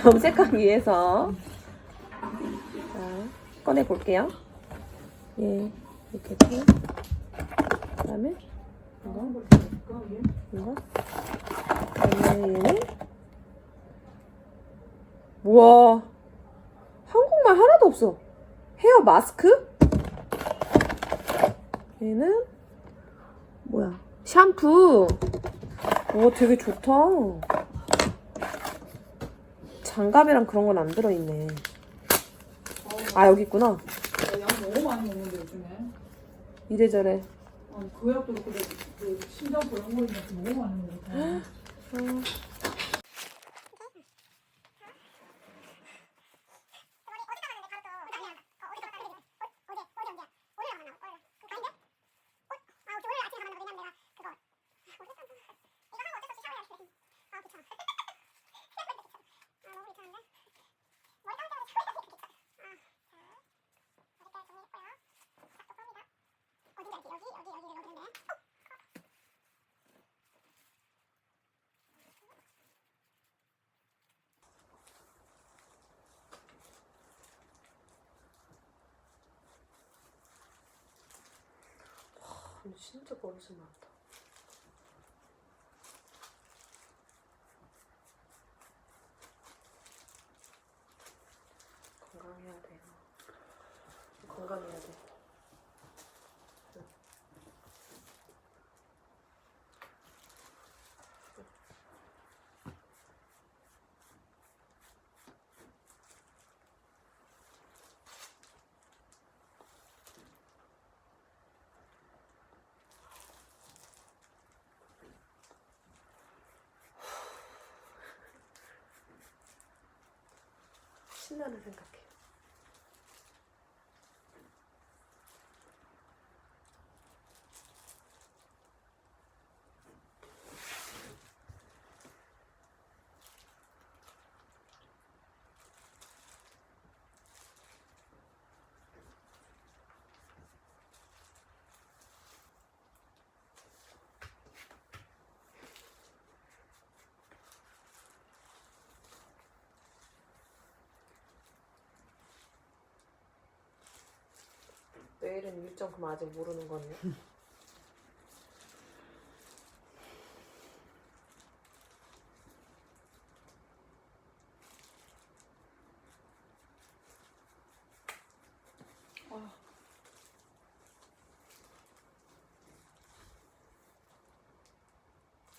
염색하기 위해서 자, 꺼내 볼게요. 예, 이렇게 해. 그다음에 이거, 이거. 얘는 우와, 한국말 하나도 없어. 헤어 마스크? 얘는 뭐야? 샴푸. 와, 되게 좋다. 장갑이랑 그런 건 안 들어있네. 아, 여기 있구나. 양 너무 많이 먹는데 요즘에 이래저래. 아니 그 약도 그렇고 그 심장 벌렁거리면서 너무 많이 먹어 음, 머리 어디 가봤는데 바로 또 아니야. 어, 어디 갔다 왔는데? 어, 어제 어제 언제야? 월요일 만나. 월요일. 그 가인데? 어? 아, 오케이. 월요일 아침에 가봤는데 왜냐면 내가 그거 아, 어제 깜짝 놀랐어. 이거 하고 어쩔 수 없이 샤워해야 돼. 아, 귀찮아. 아, 너무 귀찮은데? 머리 감을 때마다 샤워해야 돼. 귀찮아. 아, 자. 머리카락 정리했고요. 싹도 썹니다. 어딘지 알지? 여기, 여기, 여기를 넣어주면 돼. 어? 근데 진짜 버릇이 많다. 건강해야 돼요. 건강해야 돼. 신나는 생각해. 내일은 일정 그만 아직 모르는 거네요.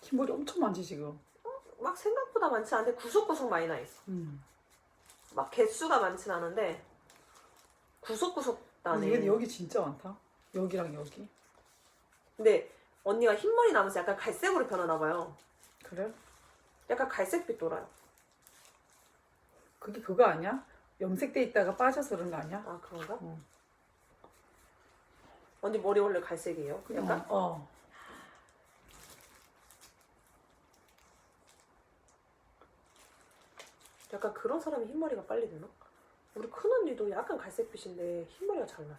흰머리 엄청 많지 지금 막 생각보다 많지 않은데 구석구석 많이 나 있어. 음. 막 개수가 많진 않은데 구석구석 나네. 이게 여기 진짜 많다 여기랑 여기 근데 언니가 흰머리 나면서 약간 갈색으로 변하나 봐요. 그래? 약간 갈색빛 돌아요. 그게 그거 아니야? 염색돼 있다가 빠져서 그런 거 아니야? 아 그런가? 어. 언니 머리 원래 갈색이에요? 약간? 어, 어. 약간 그런 사람이 흰머리가 빨리 되나? 우리 큰 언니도 약간 갈색빛인데 흰머리가 잘 나요.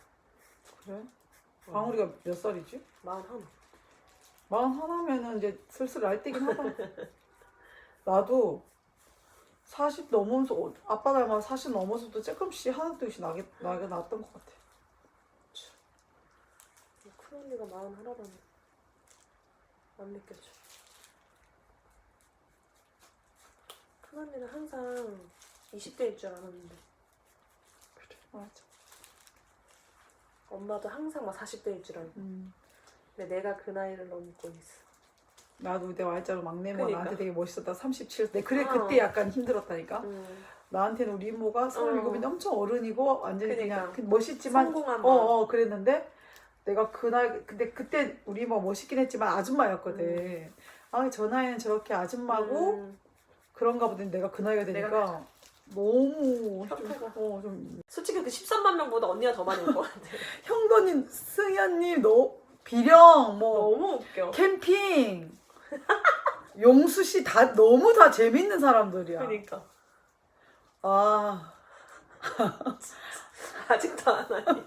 그래? 어. 방울이가 몇 살이지? 마흔 하나. 마흔 하나면은 이제 슬슬 알 때긴 하다 나도 40 넘으면서 어, 아빠 닮아서 40 넘어서도 조금씩 하나 둘씩 나게, 나게 나왔던 것 같아 큰 언니가 마흔 하나라니 안 믿겨져. 큰 언니는 항상 20대일 줄 알았는데 맞아. 엄마도 항상 막 40대일 줄 알고 음. 근데 내가 그 나이를 넘고 있어. 나도 내 말자로 막내모 그러니까. 나한테 되게 멋있었다 37. 내 그래 어. 그때 약간 힘들었다니까. 음, 나한테는 우리 이모가 37인데 엄청 어른이고 완전히 그냥 그러니까. 멋있지만 성공한 어. 어, 그랬는데 내가 그날 근데 그때 우리 이모 멋있긴 했지만 아줌마였거든. 아, 저 나이는 저렇게 아줌마고 음, 그런가 보더니 내가 그 나이가 되니까 내가 너무 좀. 어, 좀 솔직히 그 13만 명보다 언니가 더 많이 올 것 같아. 형도님, 승현님, 너 비령 뭐 너무 웃겨. 캠핑 용수 씨 다 너무 다 재밌는 사람들이야. 그러니까 아, 아직도 안 하니.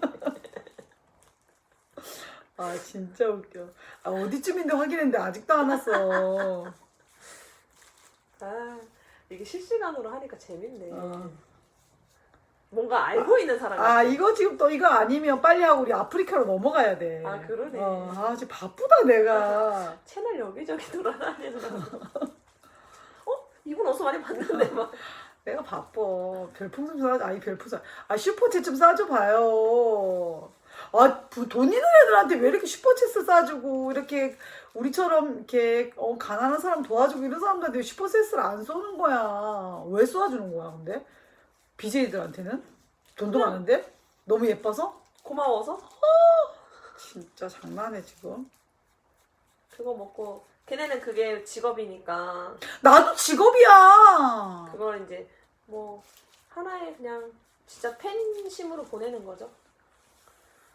아 진짜 웃겨. 아 어디쯤인데 확인했는데 아직도 안 왔어. 아 이게 실시간으로 하니까 재밌네. 어. 뭔가 알고 있는 사람이. 아 이거 지금 또 이거 아니면 빨리 하고 우리 아프리카로 넘어가야 돼. 아, 그러네. 어, 아 지금 바쁘다 내가. 채널 여기저기 돌아다니는 거. 어? 이분 어디서 많이 봤는데 막. 내가 바빠. 별풍 좀 쏴, 아니 별풍 쏴. 아 슈퍼챗 좀 싸줘 봐요. 아 부- 돈 있는 애들한테 왜 이렇게 슈퍼챗을 싸주고 이렇게 우리처럼 이렇게 어, 가난한 사람 도와주고 이런 사람들한테 왜 슈퍼챗을 안 쏘는 거야. 왜 쏘아주는 거야 근데? BJ들한테는 돈도 많은데 너무 예뻐서? 고마워서 진짜 장난해 지금. 그거 먹고 걔네는 그게 직업이니까 나도 직업이야. 그걸 이제 뭐 하나의 그냥 진짜 팬심으로 보내는 거죠.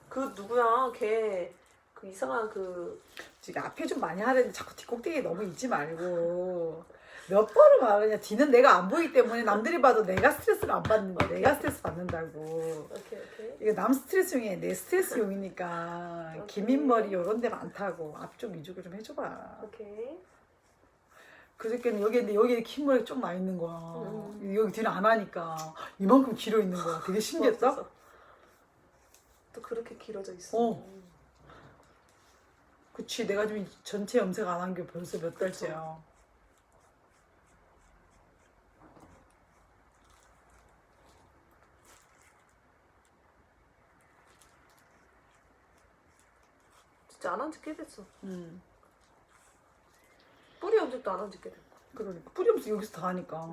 그 누구야 걔 그 이상한 그 지금 앞에 좀 많이 하려는데 자꾸 뒷꼭대기 너무 잊지 말고 몇 번을 말하냐. 뒤는 내가 안 보이기 때문에 남들이 봐도 내가 스트레스를 안 받는 거야. 내가 스트레스 받는다고. 오케이 오케이. 이거 남 스트레스용이 내 스트레스용이니까. 오케이. 기민머리 이런 데 많다고. 앞좀 위주로 좀 해줘봐. 오케이. 그저께는 여기 근데 여기 흰머리 좀 많이 있는 거야. 음. 여기 뒤는 안 하니까. 이만큼 길어 있는 거야. 되게 신기했다 없었어. 또 그렇게 길어져 있어. 어. 그치. 내가 지금 전체 염색 안 한 게 벌써 몇 달째야 진짜 안 한 지 꽤 됐어. 음. 뿌리 염색도 안 한 지 꽤 됐어. 그러니까 뿌리 없이 여기서 다 하니까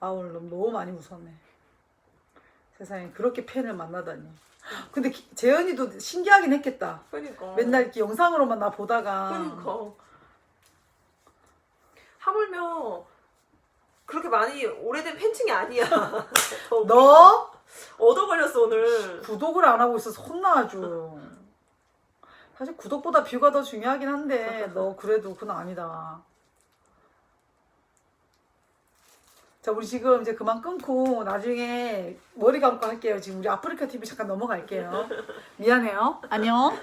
아 오늘 너무, 많이 웃었네 세상에 그렇게 팬을 만나다니 근데 기- 재현이도 신기하긴 했겠다 그러니까. 맨날 이렇게 영상으로만 나 보다가 그러니까. 하물며 그렇게 많이 오래된 팬층이 아니야. 더너 얻어 걸렸어 오늘. 구독을 안 하고 있어서 혼나가지고. 사실 구독보다 뷰가 더 중요하긴 한데 너 그래도 그건 아니다. 자 우리 지금 이제 그만 끊고 나중에 머리 감고 할게요. 지금 우리 아프리카 TV 잠깐 넘어갈게요. 미안해요. 안녕.